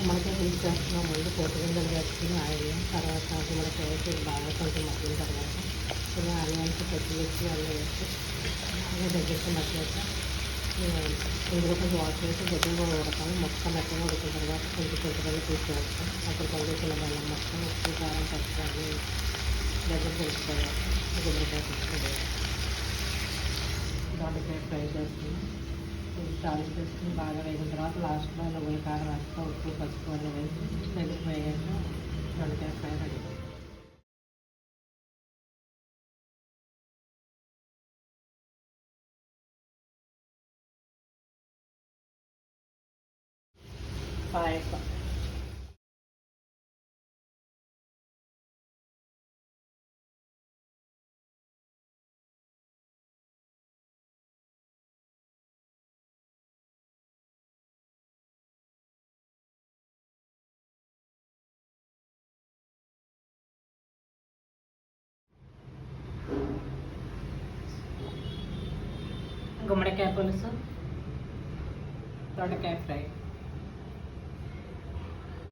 చేస్తున్నాం ముందు పోటీ వేసుకుని ఆయిల్ తర్వాత గుమ్మడికాయ వేసి బాగా కొంచెం మగ్గిన తర్వాత కొన్ని ఆనియన్స్ పచ్చిమిర్చి అన్నీ వేసి బాగా దగ్గరికి మగ్గాక ఇందులో కొంచెం వాటర్ వేసి గట్టిగా ఉడకాలి. మొక్క మెత్తగా ఉడికిన తర్వాత కొంచెం చింతపల్లి తీసేస్తాం అప్పుడు పండించిన బెల్లం మొత్తం ఉప్పు కారం పసుపు దగ్గర తెలుసుకోవాలి గుమ్మడికాయ తీసుకోవాలి దొండకాయ ఫ్రై చేస్తున్నాం తాలింపు చేసుకుని బాగా వేగిన తర్వాత లాస్ట్లో నువ్వుల కారం వేస్తా ఉప్పు పసుపు అన్నీ వేసి దగ్గర వేగాక దొండకాయ ఫ్రై రెడీ పాయసం గుమ్మడికాయ పులుసు దొండకాయ ఫ్రై